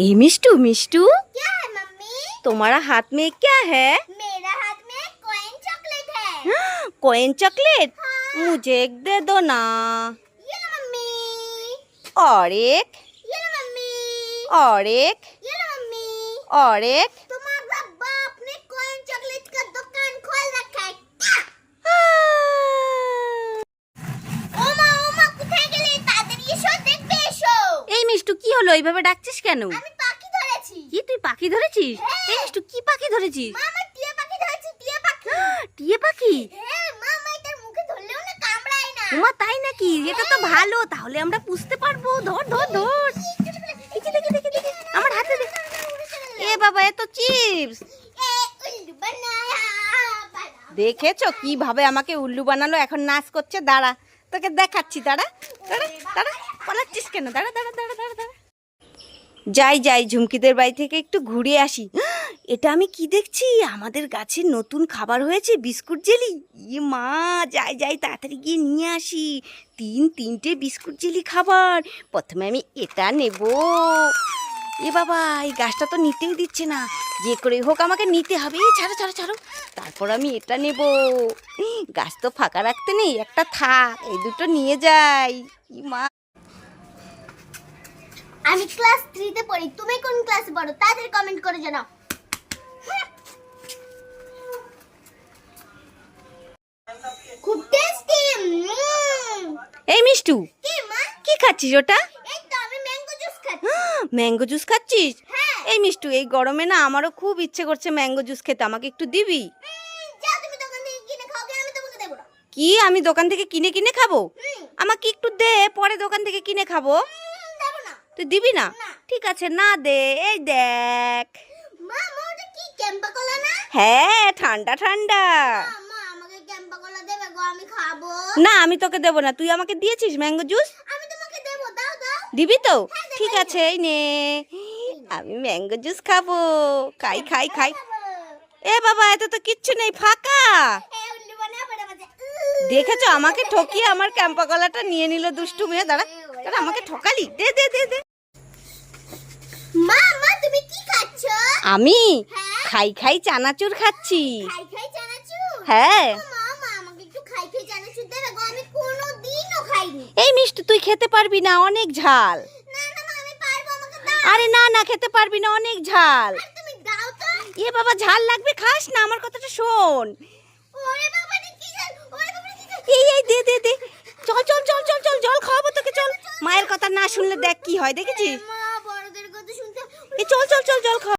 ए मिष्टू मिष्टू। क्या है मम्मी? तुम्हारा हाथ में क्या है? मेरा हाथ में कॉइन चॉकलेट है। कॉइन चॉकलेट हाँ। मुझे एक दे दो ना। ये लो मम्मी। और एक। ये लो मम्मी। और एक। ये लो मम्मी। और एक। মিষ্টু কি হলো? এইভাবে ডাকছিস কেন? আমি পাখি ধরেছি। কি তুই পাখি ধরেছিস? হ্যাঁ। এই মিষ্টু কি পাখি ধরেছিস? মা আমার টিয়া পাখি ধরেছি টিয়া পাখি। টিয়ে পাখি? হ্যাঁ মা মা এটার মুখে ধরলেও না কামড়ায় না। উমা তাই নাকি? এটা তো ভালো তাহলে আমরা পুষতে পারব। ধর ধর ধর। দেখি দেখি দেখি দেখি। আমার হাতে দে এ বাবা এ তো চিপস। দেখেছ কীভাবে আমাকে উল্লু বানালো? এখন নাচ করছে দাঁড়া। তোকে দেখাচ্ছি দাঁড়া। দাঁড়া দাঁড়া। পালাচ্ছিস কেন? দাঁড়া দাঁড়া দাঁড়া দাঁড়া দাঁড়া। যাই যাই, ঝুমকিদের বাড়ি থেকে একটু ঘুরে আসি। এটা আমি কি দেখছি? আমাদের গাছে নতুন খাবার হয়েছে, বিস্কুট জেলি? ই মা, যাই যাই, তাড়াতাড়ি গিয়ে নিয়ে আসি। তিন, তিনটে বিস্কুট জেলি খাবার। প্রথমে আমি এটা নেব। এ বাবা, এই গাছটা তো নিতেই দিচ্ছে না। যে করে হোক আমাকে নিতে হবে। ছাড়ো ছাড়ো ছাড়ো। তারপর আমি এটা নেব। গাছ তো ফাঁকা রাখতে নেই, একটা থাক। এই দুটো নিয়ে যাই। মা আমি ক্লাস 3 তে পড়ি। তুমি কোন ক্লাসে পড়ো? তাড়াতাড়ি কমেন্ট করে জানাও। খুব টেস্টি এই মিষ্টু কি মা? কি খাচ্ছিস ওটা? এই তো আমি ম্যাঙ্গো জুস খাচ্ছি। ম্যাঙ্গো জুস খাচ্ছিস? হ্যাঁ। এই মিষ্টু এই গরমে না আমারও খুব ইচ্ছে করছে ম্যাঙ্গো জুস খেতে। আমাকে একটু দিবি? কি? আমি দোকান থেকে কিনে কিনে খাব? আমাকে একটু দে পরে দোকান থেকে কিনে খাব। তুই দিবি না। ঠিক আছে না দে এই দেখ। হ্যাঁ ঠান্ডা ঠান্ডা। না আমি তোকে দেবো না তুই আমাকে দিয়েছিস ম্যাঙ্গো জুস? দেবো তো? হ্যাঁ, ঠিক আছে এই নে। আমি ম্যাঙ্গো জুস খাব। খাই খাই খাই। এ বাবা এত তো কিচ্ছু নেই ফাঁকা। দেখেছ আমাকে ঠকিয়ে আমার ক্যাম্পা কলাটা নিয়ে নিল দুষ্টু মেয়ে। দাঁড়া দাঁড়া আমাকে ঠকালি। দে দে দে দে মা মা তুমি কি খাচ্ছ আমি হ্যাঁ? খাই খাই চানাচুর খাচ্ছি। হ্যাঁ। এই মিষ্টি তুই খেতে পারবি না অনেক ঝাল। আরে না না খেতে পারবি না অনেক ঝাল। এ বাবা ঝাল লাগবে খাস না আমার কথাটা শোন। এই এই দে দে দে। চল চল চল চল চল জল খাওয়াবো তোকে চল। মায়ের কথা না শুনলে দেখ কি হয় দেখেছিস? শুনতে এই চল চল